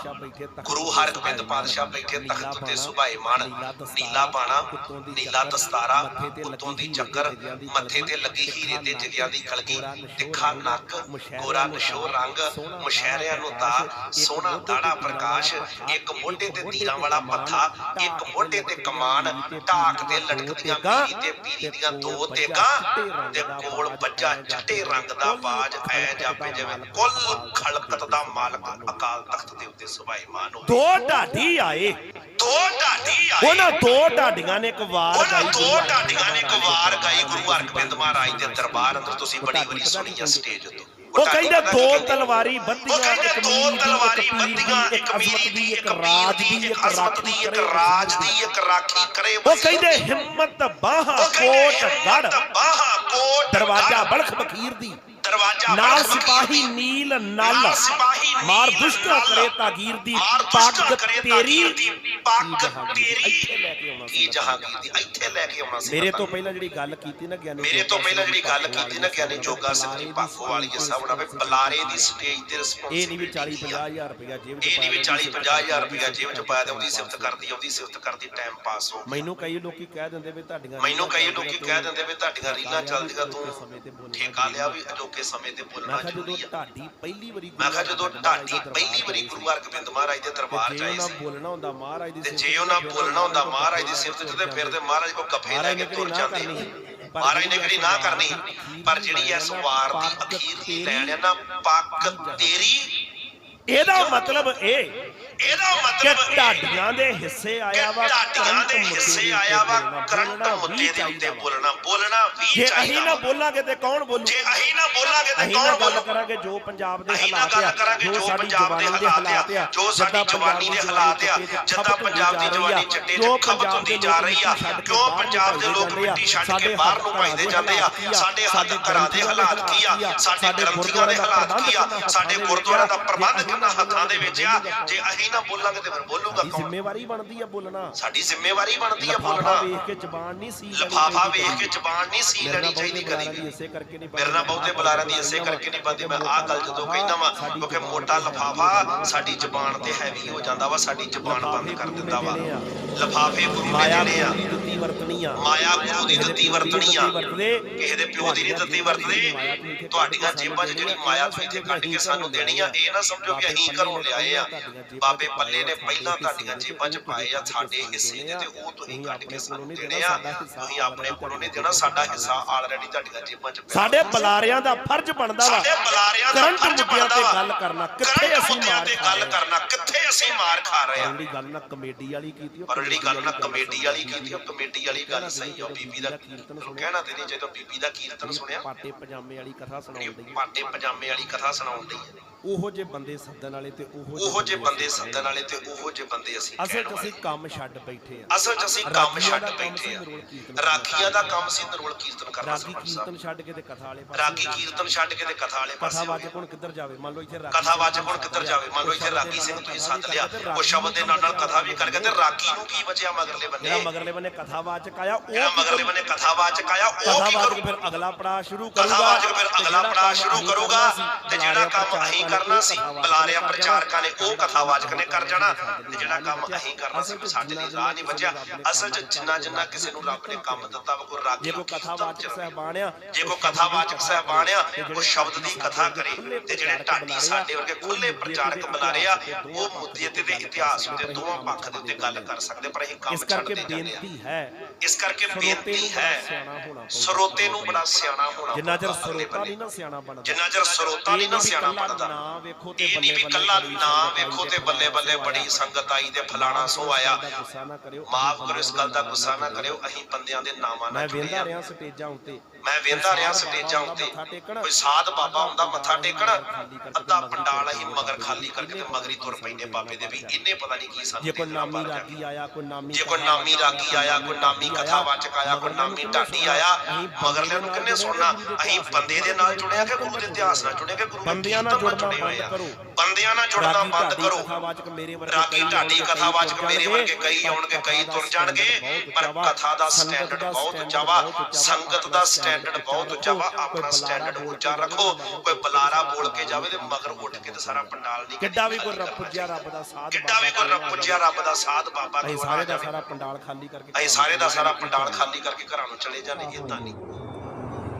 ਗੁਰੂ ਹਰਗੋਬਿੰਦ ਪਾਤਸ਼ਾਹ ਬੈਠੇ ਤਖਤ ਉੱਤੇ ਸੁਭਾਏਮਾਨ ਨੀਲਾ ਬਾਣਾ ਨੀਲਾ ਦਸਤਾਰਾ ਉੱਤੋਂ ਦੀ ਚੱਕਰ ਮੱਥੇ ਤੇ ਲੱਗੀ ਹੀਰੇ ਤੇ ਜਗਿਆਂ ਦੀ ਕਲਗੀ ਤਿੱਖਾ ਨੱਕ ਗੋਰਾ ਨਸ਼ੋ ਰੰਗ ਮੁਸ਼ਹਿਰਿਆਂ ਨੂੰ ਦਾ ਸੋਹਣਾ ਦਾੜਾ ਪ੍ਰਕਾਸ਼ ਇੱਕ ਮੋਢੇ ਤੇ ਤੀਰਾਂ ਵਾਲਾ ਮੱਥਾ ਇੱਕ ਮੋਢੇ ਤੇ ਕਮਾਨ ਢਾਕ ਤੇ ਲਟਕਦੀਆਂ ਪੀਰੀ ਤੇ ਪੀਰੀ ਦੀਆਂ ਦੋ ਤੇਗਾਂ ਤੇ ਕੋਲ ਬੱਜਾ ਚਿੱਟੇ ਰੰਗ ਦਾ ਬਾਜ ਐ ਜਾਪੇ ਜਿਵੇਂ ਕੁੱਲ ਖਲਕਤ ਦਾ ਮਾਲਕ ਅਕਾਲ ਤਖਤ ਦੇ ਉੱਤੇ ਸੁਭਾਈਮਾਨ ਹੋਵੇ ਦੋ ਢਾਡੀ ਆਏ। ਦੋ ਢਾਡੀ ਆਏ। ਉਹਨਾਂ ਦੋ ਢਾਡੀਆਂ ਨੇ ਇੱਕ ਵਾਰ ਉਹਨਾਂ ਗਾਈ ਦੋ ਢਾਡੀਆਂ ਨੇ ਇੱਕ ਵਾਰ ਗਾਈ ਗੁਰੂ ਹਰਗੋਬਿੰਦ ਮਹਾਰਾਜ ਦੇ ਦਰਬਾਰ ਅੰਦਰ ਤੁਸੀਂ ਬੜੀ ਵਾਰੀ ਸੁਣੀ ਆ ਸਟੇਜ ਉੱਤੇ। ਉਹ ਕਹਿੰਦੇ ਦੋ ਤਲਵਾਰੀ ਕਹਿੰਦੇ ਇੱਕ ਦੋ ਤਲਵਾਰੀ ਦੀ, ਇੱਕ ਮੀਰੀ ਦੀ ਇੱਕ ਰਾਜ ਦੀ ਇੱਕ ਅਜ਼ਮਤ ਦੀ ਇੱਕ ਰਾਜ ਦੀ ਇੱਕ ਰਾਖੀ ਕਰੇ ਉਹ ਕਹਿੰਦੇ ਹਿੰਮਤ ਬਾਹਾਂ ਕੋਟ ਗੜ ਬਾਹਾਂ ਕੋਟ ਦਰਵਾਜ਼ਾ ਬਲਖ ਬਖੀਰ ਦੀ। ਦਰਵਾਜ਼ਾ ਨਾਲ ਸਿਪਾਹੀ ਨੀਲ ਨਲ ਮਾਰ ਦੁਸ਼ਟ। ਕਰੇ ਤਾਗੀਰ ਦੀ ਕਰੇ ਤੇਰੀ। ਦੀ ਪੱਗ ਇੱਥੇ ਲੈ ਕੇ ਤੇਰੀ ਆਉਣਾ ਕੀ ਸੀ ਜਹਾਂਗੀਰ ਦੀ ਇੱਥੇ ਲੈ ਕੇ ਆਉਣਾ ਸੀ ਮੇਰੇ ਤੋਂ। ਪਹਿਲਾਂ ਜਿਹੜੀ ਗੱਲ ਕੀਤੀ ਨਾ ਗਿਆਨੀ ਮੇਰੇ ਤੋਂ ਪਹਿਲਾਂ ਜਿਹੜੀ ਗੱਲ ਕੀਤੀ ਨਾ ਗਿਆਨੀ ਜੋਗਾ ਸਿੰਘ ਜੀ ਪਾਖੋ ਵਾਲੀ ਸਾਹਿਬ ਨਾਲ ਵੀ ਬਲਾਰੇ ਦੀ ਸਟੇਜ ਤੇ ਇਹ ਨਹੀਂ ਵੀ 40 ਰਿਸਪੌਂਸਿਬਿਲਟੀ 50000 ਰੁਪਇਆ ਜੇਬ ਚ ਇਹ ਨਹੀਂ ਵੀ ਪਾ 40 50000 ਰੁਪਇਆ ਜੇਬ ਚ ਪਾਇਆ ਤੇ ਉਹਦੀ ਸਿਫਤ ਕਰਦੀ ਉਹਦੀ ਸਿਫਤ ਕਰਦੀ ਟਾਈਮ ਪਾਸ ਹੋ ਮੈਨੂੰ ਕਈ ਲੋਕੀ ਕਹਿ ਦਿੰਦੇ ਵੀ ਤੁਹਾਡੀਆਂ ਮੈਨੂੰ ਕਈ ਲੋਕੀ ਕਹਿ ਦਿੰਦੇ ਵੀ ਤੁਹਾਡੀਆਂ ਰੀਲਾਂ ਚੱਲਦੀਆਂ ਤੇ ਠੇਕਾ ਲਿਆ ਵੀ ਅਜੋਕੇ ਸਮੇਂ ਤੇ ਬੋਲਣਾ ਜ਼ਰੂਰੀ ਆ। ਤੁਹਾਡੀ ਪਹਿਲੀ ਵਾਰੀ ਮੈਂ ਕਿਹਾ ਜਦੋਂ ਢਾਡੀ ਪਹਿਲੀ ਵਾਰੀ ਗੁਰੂ ਅਰਜਨ ਮਹਾਰਾਜ ਦੇ ਦਰਬਾਰ ਚ ਜੇ ਆਏ ਉਹਨਾਂ ਸੀ। ਬੋਲਣਾ ਹੁੰਦਾ ਮਹਾਰਾਜ ਦੀ ਤੇ ਜੇ ਉਹਨਾਂ ਬੋਲਣਾ ਹੁੰਦਾ ਮਹਾਰਾਜ ਦੀ ਸਿਫਤ ਤੇ ਫਿਰ ਤੇ ਮਹਾਰਾਜ ਕੋ ਗੱਫੇ ਲੈ ਕੇ ਤੁਰ ਜਾਂਦੇ ਮਹਾਰਾਜ ਨੇ ਕਿਹੜੀ ਨਾ ਕਰਨੀ ਪਰ ਜਿਹੜੀ ਇਸ ਵਾਰ ਦੀ ਅਖੀਰ ਦੀ ਲੈਣ ਹੈ ਨਾ ਪੱਕ ਤੇਰੀ ਇਹਦਾ ਮਤਲਬ ਇਹ ਇਹਦਾ ਮਤਲਬ ਢਾਡੀਆਂ ਦੇ ਹਿੱਸੇ ਆਇਆ ਵਾ ਢਾਡੀਆਂ ਦੇ ਹਿੱਸੇ ਆਇਆ ਵਾ ਕਰੰਟ ਮੁੱਦੇ ਦੇ ਉੱਤੇ ਚਾਹੀਦਾ। ਬੋਲਣਾ ਬੋਲਣਾ ਵੀ ਜੇ ਅਸੀਂ ਚਾਹੀਦਾ ਨਾ। ਬੋਲਾਂਗੇ ਤੇ ਕੌਣ ਬੋਲੂ? ਜੇ ਅਸੀਂ ਨਾ ਬੋਲਾਂਗੇ ਤੇ ਕੌਣ ਗੱਲ ਬੋਲੂ? ਕਰਾਂਗੇ ਜੋ ਪੰਜਾਬ ਦੇ ਹਾਲਾਤ ਆ ਜੋ ਪੰਜਾਬ ਦੇ ਹਾਲਾਤ ਆ ਜੋ ਸਾਡੀ ਜਵਾਨੀ ਦੇ ਹਾਲਾਤ ਆ ਜਿੱਦਾਂ ਪੰਜਾਬ ਦੀ ਜਵਾਨੀ ਚੱਟੇ ਤੇ ਖਪਤ ਹੁੰਦੀ ਜਾ ਰਹੀ ਆ ਕਿਉਂ ਪੰਜਾਬ ਦੇ ਲੋਕ ਮਿੱਟੀ ਛੱਡ ਕੇ ਬਾਹਰ ਨੂੰ ਭਜਦੇ ਜਾਂਦੇ ਆ ਸਾਡੇ ਹੱਥ ਘਰਾਂ ਦੇ ਹਾਲਾਤ ਕੀ ਆ? ਸਾਡੇ ਗ੍ਰੰਥੀਆਂ ਦੇ ਹਾਲਾਤ ਕੀ ਆ? ਸਾਡੇ ਗੁਰਦੁਆਰਿਆਂ ਦਾ ਪ੍ਰਬੰਧ ਕਿੰਨਾ ਹੱਥਾਂ ਦੇ ਵਿੱਚ ਆ? ਜੇ ਅਸੀਂ ਨਾ ਬੋਲਾਂਗੇ ਤੇ ਫਿਰ ਬੋਲੂਗਾ ਕੌਣ? ਜ਼ਿੰਮੇਵਾਰੀ ਬਣਦੀ ਆ ਬੋਲਣਾ। ਸਾਡੀ ਜ਼ਿੰਮੇਵਾਰੀ ਬਣਦੀ ਆ ਲਫਾਫਾ ਬੋਲਣਾ। ਵੇਖ ਕੇ ਜ਼ਬਾਨ ਨਹੀਂ ਸੀ ਲਫਾਫਾ ਵੇਖ ਕੇ ਜ਼ਬਾਨ ਨਹੀਂ ਸੀ ਲੈਣੀ ਚਾਹੀਦੀ ਕਦੀ ਵੀ ਇਸੇ ਕਰਕੇ ਨਹੀਂ ਮੇਰੇ ਨਾਲ ਬਹੁਤੇ ਬੁਲਾਰਿਆਂ ਦੀ ਇਸੇ ਕਰਕੇ ਨਹੀਂ ਬੰਦੀ ਮੈਂ ਆਹ ਗੱਲ ਜਦੋਂ ਕਹਿੰਦਾ ਵਾਂ ਕਿਉਂਕਿ ਮੋਟਾ ਲਫਾਫਾ ਸਾਡੀ ਜ਼ਬਾਨ ਤੇ ਹੈਵੀ ਹੋ ਜਾਂਦਾ ਵਾ ਸਾਡੀ ਜ਼ਬਾਨ ਬੰਦ ਕਰ ਦਿੰਦਾ ਵਾ। ਲਫਾਫੇ ਗੁਰੂ ਨੇ ਮਾਇਆ ਦੇਣੇ ਆ। ਦੀ ਦਿੱਤੀ ਵਰਤਣੀ ਆ। ਮਾਇਆ ਗੁਰੂ ਦੀ ਦਿੱਤੀ ਵਰਤਣੀ ਆ। ਕਿਸੇ ਦੇ ਪਿਓ ਦੀ ਨਹੀਂ ਦਿੱਤੀ ਵਰਤਦੇ। ਤੁਹਾਡੀਆਂ ਜੇਬਾਂ 'ਚ ਜਿਹੜੀ ਮਾਇਆ ਤੁਸੀਂ ਇੱਥੇ ਕੱਢ ਕੇ ਸਾਨੂੰ ਦੇਣੀ ਆ ਇਹ ਨਾ ਸਮਝੋ ਕਿ ਅਸੀਂ ਘਰੋਂ ਲਿਆਏ ਆ। ਬਾਬੇ ਪੱਲੇ ਨੇ ਪਹਿਲਾਂ ਤੁਹਾਡੀਆਂ ਜੇਬਾਂ 'ਚ ਪਾਏ ਆ ਸਾਡੇ ਹਿੱਸੇ ਨੇ ਤੇ ਉਹ ਤੁਸੀਂ ਕੱਢ ਕੇ ਸਾਨੂੰ ਦੇਣੇ ਆ। ਤੁਸੀਂ ਆਪਣੇ ਕੋਲੋਂ ਨਹੀਂ ਦੇਣਾ ਸਾਡਾ ਹਿੱਸਾ ਆਲਰੇਡੀ ਤੁਹਾਡੀਆਂ ਜੇਬਾਂ 'ਚ ਪਿਆ। ਸਾਡੇ ਬੁਲਾਰਿਆਂ ਦਾ ਫਰਜ਼ ਬਣਦਾ ਵਾ। ਸਾਡੇ ਬੁਲਾਰਿਆਂ ਦਾ ਕਰੰਟ ਫਰਜ਼ ਮੁੱਦਿਆਂ ਬਣਦਾ ਤੇ ਵਾ। ਗੱਲ ਕਰਨਾ ਕਿੱਥੇ ਅਸੀਂ ਮਾਰ ਤੇ ਖਾ ਗੱਲ। ਕਰਨਾ ਕਿੱਥੇ ਅਸੀਂ ਮਾਰ ਖਾ ਰਹੇ ਆ? ਜਿਹੜੀ ਗੱਲ ਨਾ ਕਮੇਡੀ ਵਾਲੀ ਕੀਤੀ ਪਰ ਜਿਹੜੀ ਗੱਲ ਨਾ ਕਮੇਟੀ ਵਾਲੀ ਕੀਤੀ ਉਹ ਕਮੇਟੀ ਵਾਲੀ ਗੱਲ ਸਹੀ ਆ ਬੀਬੀ ਦਾ ਕਹਿਣਾ ਤੇ ਨਹੀਂ ਜਦੋਂ ਬੀਬੀ ਦਾ ਕੀਰਤਨ ਸੁਣਿਆ? ਪਾਟੇ ਪਜਾਮੇ ਵਾਲੀ ਕਥਾ ਸੁਣਾਉਂਦੀ ਪਾਟੇ ਪਜਾਮੇ ਵਾਲੀ ਕਥਾ ਸੁਣਾਉਂਦੀ ਉਹੋ ਜੇ ਬੰਦੇ ਸੱਦਣ ਵਾਲੇ ਤੇ ਉਹੋ ਉਹੋ ਜੇ ਬੰਦੇ ਸੱਦਣ ਵਾਲੇ ਤੇ ਉਹੋ ਜੇ ਬੰਦੇ ਅਸੀਂ ਅਸਲ ਚ ਅਸੀਂ ਕੰਮ ਛੱਡ ਬੈਠੇ ਆ। ਅਸਲ ਚ ਅਸੀਂ ਕੰਮ ਛੱਡ ਬੈਠੇ ਆ। ਰਾਖੀਆਂ ਦਾ ਕੰਮ ਸੀ ਨਰੋਲ ਕੀਰਤਨ ਕਰਨਾ ਰਾਗੀ ਸਰਪੰਚ ਕੀਰਤਨ ਛੱਡ ਕੇ ਤੇ ਕਥਾ ਵਾਲੇ ਪਾਸੇ ਰਾਗੀ ਕੀਰਤਨ ਛੱਡ ਕੇ ਤੇ ਕਥਾ ਵਾਲੇ ਕਥਾ ਪਾਸੇ ਵਾਚਕ ਹੁਣ ਕਿੱਧਰ ਜਾਵੇ? ਮੰਨ ਲਓ ਇੱਥੇ ਰਾਗੀ ਕਥਾ ਵਾਚਕ ਹੁਣ ਕਿੱਧਰ ਜਾਵੇ? ਮੰਨ ਲਓ ਇੱਥੇ ਰਾਗੀ ਸਿੰਘ ਤੁਸੀਂ ਸੱਦ ਲਿਆ। ਉਹ ਸ਼ਬਦ ਦੇ ਨਾਲ ਨਾਲ ਕਥਾ ਵੀ ਕਰਕੇ ਤੇ ਰਾਗੀ ਨੂੰ ਕੀ ਬਚਿਆ ਮਗਰਲੇ ਬੰਨੇ ਮਗਰਲੇ ਬੰਨੇ ਕਥਾ ਵਾਚਕ ਆਇਆ ਉਹ ਮਗਰਲੇ ਬੰਨੇ ਕਥਾ ਵਾਚਕ ਆਇਆ ਉਹ ਕੀ ਕਰੂ ਫਿਰ ਅਗਲਾ ਪੜਾਅ ਸ਼ੁਰੂ ਕਰੂਗਾ ਕਥਾ ਵਾਚਕ ਫਿਰ ਅਗਲਾ ਪੜਾਅ ਸ਼ੁਰੂ ਕਰੂਗਾ ਤੇ ਜਿਹੜਾ ਕੰਮ ਅਸੀਂ ਕਰਨਾ ਸੀ ਬੁਲਾਰਿਆ ਪ੍ਰਚਾਰਕਾਂ ਨੇ ਉਹ ਕਥਾਵਾਚਕ ਨੇ ਕਰ ਜਾਣਾ ਤੇ ਜਿਹੜਾ ਕੰਮ ਅਸੀਂ ਕਰਨਾ ਸੀ ਸਾਡੇ ਲਈ ਰਾਹ ਨਹੀਂ ਬਚਿਆ ਅਸਲ 'ਚ ਜਿੰਨਾ ਜਿੰਨਾ ਕਿਸੇ ਨੂੰ ਰੱਬ ਨੇ ਕੰਮ ਦਿੱਤਾ ਵਾ ਕੋਈ ਰਾਗੀ ਜੇ ਕੋਈ ਕਥਾ ਵਾਚਕ ਸਹਿਬਾਨ ਆ ਜੇ ਕੋਈ ਕਥਾਵਾਚਕ ਸਹਿਬਾਨ ਆ ਉਹ ਸ਼ਬਦ ਦੀ ਕਥਾ ਕਰੇ ਤੇ ਜਿਹੜੇ ਢਾਡੀ ਸਾਡੇ ਵਰਗੇ ਖੁੱਲੇ ਪ੍ਰਚਾਰਕ ਬੁਲਾਰੇ ਆ ਉਹ ਮੁੱਦੇ ਤੇ ਇਤਿਹਾਸ ਉੱਤੇ ਦੋਵਾਂ ਪੱਖ ਦੇ ਉੱਤੇ ਗੱਲ ਕਰ ਸਕਦੇ ਪਰ ਅਸੀਂ ਕੰਮ ਛੱਡਦੇ ਜਾਂਦੇ ਆ। ਬੇਨਤੀ ਹੈ ਇਸ ਕਰਕੇ ਬੇਨਤੀ ਹੈ। ਸਰੋਤੇ ਨੂੰ ਬੜਾ ਸਿਆਣਾ ਹੋਣਾ ਜਿੰਨਾ ਚਿਰ ਸਰੋਤਾ। ਨਹੀਂ ਨਾ ਸਿਆਣਾ ਬਣਦਾ। ਜਿੰਨਾ ਚਿਰ ਸਰੋਤਾ ਨਹੀਂ ਨਾ ਸਿਆਣਾ ਬਣਦਾ। ਨਾ ਵੇਖੋ ਤੇ ਵੀ ਬੱਲੇ ਕੱਲਾ ਬੱਲੇ ਨਾ ਵੇਖੋ ਤੇ ਬੱਲੇ ਬੱਲੇ ਬੜੀ ਸੰਗਤ ਆਈ ਤੇ ਫਲਾਣਾ ਸੋ ਆਇਆ। ਮਾਫ ਕਰੋ ਇਸ ਗੱਲ ਦਾ ਗੁੱਸਾ ਨਾ ਕਰਿਓ। ਅਸੀਂ ਬੰਦਿਆਂ ਦੇ ਨਾਮਾਂ ਮੈਂ ਨਾਲ ਜੁੜੇ ਵੇਂਦਾ ਰਿਹਾ ਸਟੇਜਾਂ ਉੱਤੇ। ਮੈਂ ਵੇਂਦਾ ਰਿਹਾ ਸਟੇਜਾਂ ਉੱਤੇ ਕੋਈ ਸਾਧ ਬਾਬਾ ਹੁੰਦਾ ਮੱਥਾ ਟੇਕਣ ਅੱਧਾ ਪੰਡਾਲ ਅਸੀਂ ਮਗਰ ਖਾਲੀ ਕਰਕੇ ਤੇ ਮਗਰੀ ਤੁਰ ਪੈਂਦੇ ਬਾਬੇ ਦੇ ਵੀ ਇਹਨੇ ਪਤਾ ਨਹੀਂ ਕੀ ਸਾਨੂੰ ਜੇ ਕੋਈ ਨਾਮੀ। ਰਾਗੀ ਆਇਆ ਕੋਈ ਨਾਮੀ ਜੇ ਕੋਈ ਨਾਮੀ ਰਾਗੀ ਆਇਆ ਕੋਈ ਨਾਮੀ ਕਥਾਵਾਚਕ ਆਇਆ ਕੋਈ ਨਾਮੀ ਢਾਡੀ ਆਇਆ ਮਗਰਲੇ ਨੂੰ ਕਿੰਨੇ ਸੁਣਨਾ ਅਸੀਂ ਬੰਦੇ ਦੇ ਨਾਲ ਜੁੜਿਆ ਕਿ ਗੁਰੂ ਦੇ ਇਤਿਹਾਸ ਨਾਲ ਜੁੜਿਆ ਕਿ ਗੁਰੂ ਦੇ ਬੰਦਿਆਂ ਨਾਲ ਜੁੜਨਾ ਜੁੜੇ ਹੋਏ ਆ ਬੰਦ ਕਰੋ। ਬੰਦਿਆਂ ਨਾਲ ਜੁੜਨਾ ਬੰਦ ਕਰੋ। ਰਾਗੀ ਕਈ ਢਾਡੀ ਕਥਾਵਾਚਕ ਕਈ ਮੇਰੇ ਵਰਗੇ ਕਈ ਆਉਣਗੇ ਕਈ ਤੁਰ ਜਾਣਗੇ। ਪਰ ਕਥਾ ਦਾ ਸਟੈਂਡਰਡ ਬਹੁਤ ਉੱਚਾ ਸੰਗਤ ਦਾ ਸਟੈਂਡਰਡ ਬਹੁਤ ਉੱਚਾ ਆਪਣਾ ਸਟੈਂਡਰਡ ਉੱਚਾ ਰੱਖੋ ਕੋਈ ਬੁਲਾਰਾ ਬੋਲ ਕੇ ਜਾਵੇ ਤੇ ਮਗਰ ਉੱਠ ਕੇ ਤੇ ਸਾਰਾ ਪੰਡਾਲ ਨਹੀਂ ਕਿੱਡਾ ਵੀ ਕੋਈ ਰੱਬ ਪੁੱਜਿਆ ਰੱਬ ਦਾ ਸਾਧ ਕਿੱਡਾ ਵੀ ਕੋਈ ਰੱਬ ਪੁੱਜਿਆ ਰੱਬ ਦਾ ਸਾਧ ਬਾਬਾ ਆ ਸਾਰੇ ਦਾ ਸਾਰਾ ਪੰਡਾਲ ਖਾਲੀ ਕਰਕੇ ਅਸੀਂ ਸਾਰੇ ਦਾ ਸਾਰਾ ਪੰਡਾਲ ਖਾਲੀ ਕਰਕੇ ਘਰਾਂ ਨੂੰ ਚਲੇ ਜਾਂਦੇ ਇਦਾਂ ਨਹੀਂ।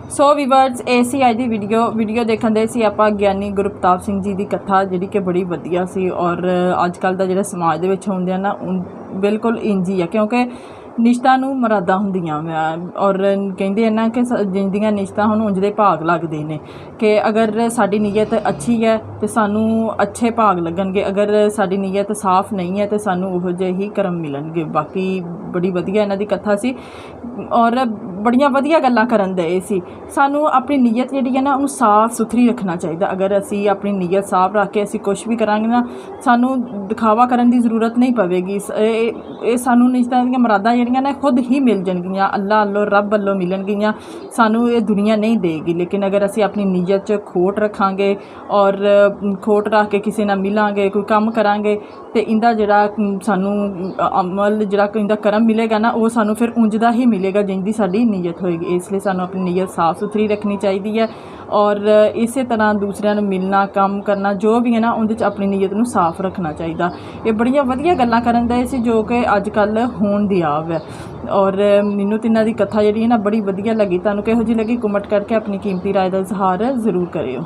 ਸੋ ਵੀਵਰਸ ਇਹ ਸੀ ਅੱਜ ਦੀ ਵੀਡੀਓ ਵੀਡੀਓ ਦੇਖਣ ਦੇ ਸੀ ਆਪਾਂ ਗਿਆਨੀ ਗੁਰਪ੍ਰਤਾਪ ਸਿੰਘ ਜੀ ਦੀ ਕਥਾ, ਜਿਹੜੀ ਕਿ ਬੜੀ ਵਧੀਆ ਸੀ। ਔਰ ਅੱਜ ਕੱਲ ਦਾ ਜਿਹੜਾ ਸਮਾਜ ਦੇ ਵਿੱਚ ਹੁੰਦੇ ਆ ਨਾ, ਉਨ- ਬਿਲਕੁਲ ਇੰਜ ਹੀ ਆ। ਕਿਉਂਕਿ ਨਿਸ਼ਤਾ ਨੂੰ ਮਰਾਦਾ ਹੁੰਦੀਆਂ ਵਾ। ਔਰ ਕਹਿੰਦੇ ਇਹਨਾਂ ਕਿ ਸ- ਜਿੰਦੀਆਂ ਨਿਸ਼ਤਾ ਹੁਣ ਉਂਝ ਦੇ ਭਾਗ ਲੱਗਦੇ ਨੇ। ਕਿ ਅਗਰ ਸਾਡੀ ਨੀਅਤ ਅੱਛੀ ਹੈ, ਤੇ ਸਾਨੂੰ ਅੱਛੇ ਭਾਗ ਲੱਗਣਗੇ। ਅਗਰ ਸਾਡੀ ਨੀਅਤ ਸਾਫ਼ ਨਹੀਂ ਹੈ, ਤੇ ਸਾਨੂੰ ਉਹੋ ਜਿਹੇ ਹੀ ਕਰਮ ਮਿਲਣਗੇ। ਬਾਕੀ ਬੜੀ ਵਧੀਆ ਇਹਨਾਂ ਦੀ ਕਥਾ ਸੀ। ਔਰ ਬੜੀਆਂ ਵਧੀਆ ਗੱਲਾਂ ਕਰਨ ਦੇ ਸੀ। ਸਾਨੂੰ ਆਪਣੀ ਨੀਅਤ ਜਿਹੜੀ ਹੈ ਨਾ, ਉਹਨੂੰ ਸਾਫ਼ ਸੁਥਰੀ ਰੱਖਣਾ ਚਾਹੀਦਾ। ਅਗਰ ਅਸੀਂ ਆਪਣੀ ਨੀਅਤ ਸਾਫ਼ ਰੱਖ ਕੇ ਅਸੀਂ ਕੁਝ ਵੀ ਕਰਾਂਗੇ ਨਾ, ਸਾਨੂੰ ਦਿਖਾਵਾ ਕਰਨ ਦੀ ਜ਼ਰੂਰਤ ਨਹੀਂ ਪਵੇਗੀ। ਸ- ਇਹ ਇਹ ਸਾਨੂੰ ਨਿਸ਼ਚਿਤ ਦੀਆਂ ਮਰਾਦਾਂ ਜਿਹੜੀਆਂ ਨੇ ਖੁਦ ਹੀ ਮਿਲ ਜਾਣਗੀਆਂ ਅੱਲਾ ਵੱਲੋਂ, ਰੱਬ ਵੱਲੋਂ ਮਿਲਣਗੀਆਂ, ਸਾਨੂੰ ਇਹ ਦੁਨੀਆ ਨਹੀਂ ਦੇਗੀ। ਲੇਕਿਨ ਅਗਰ ਅਸੀਂ ਆਪਣੀ ਨੀਅਤ 'ਚ ਖੋਟ ਰੱਖਾਂਗੇ ਔਰ ਖੋਟ ਰੱਖ ਕੇ ਕਿਸੇ ਨਾਲ ਮਿਲਾਂਗੇ, ਕੋਈ ਕੰਮ ਕਰਾਂਗੇ, ਤੇ ਇਹਦਾ ਜਿਹੜਾ ਸਾਨੂੰ ਅਮਲ, ਜਿਹੜਾ ਕੋਈ ਇਹਦਾ ਕਰਮ ਮਿਲੇਗਾ ਨਾ, ਉਹ ਸਾਨੂੰ ਫਿਰ ਉਂਝ ਦਾ ਹੀ ਮਿਲੇਗਾ ਜਿੰਦੀ ਸਾਡੀ ਨੀਅਤ ਹੋਏਗੀ। ਇਸ ਲਈ ਸਾਨੂੰ ਆਪਣੀ ਨੀਅਤ ਸਾਫ਼ ਸੁਥਰੀ ਰੱਖਣੀ ਚਾਹੀਦੀ ਹੈ। ਔਰ ਇਸੇ ਤਰ੍ਹਾਂ ਦੂਸਰਿਆਂ ਨੂੰ ਮਿਲਣਾ, ਕੰਮ ਕਰਨਾ, ਜੋ ਵੀ ਹੈ ਨਾ, ਉਹਦੇ 'ਚ ਆਪਣੀ ਨੀਅਤ ਨੂੰ ਸਾਫ਼ ਰੱਖਣਾ ਚਾਹੀਦਾ। ਇਹ ਬੜੀਆਂ ਵਧੀਆ ਗੱਲਾਂ ਕਰਨ ਦੇ ਸੀ ਜੋ ਕਿ ਅੱਜ ਕੱਲ ਹੋਣ ਦੀ ਆਵ ਹੈ। ਔਰ ਮੈਨੂੰ ਤਿੰਨਾਂ ਦੀ ਕਥਾ ਜਿਹੜੀ ਹੈ ਨਾ, ਬੜੀ ਵਧੀਆ ਲੱਗੀ। ਤੁਹਾਨੂੰ ਕਿਹੋ ਜਿਹੀ ਲੱਗੀ? ਕਮੈਂਟ ਕਰਕੇ ਆਪਣੀ ਕੀਮਤੀ ਰਾਏ ਦਾ ਇਜ਼ਹਾਰ ਜ਼ਰੂਰ ਕਰਿਓ।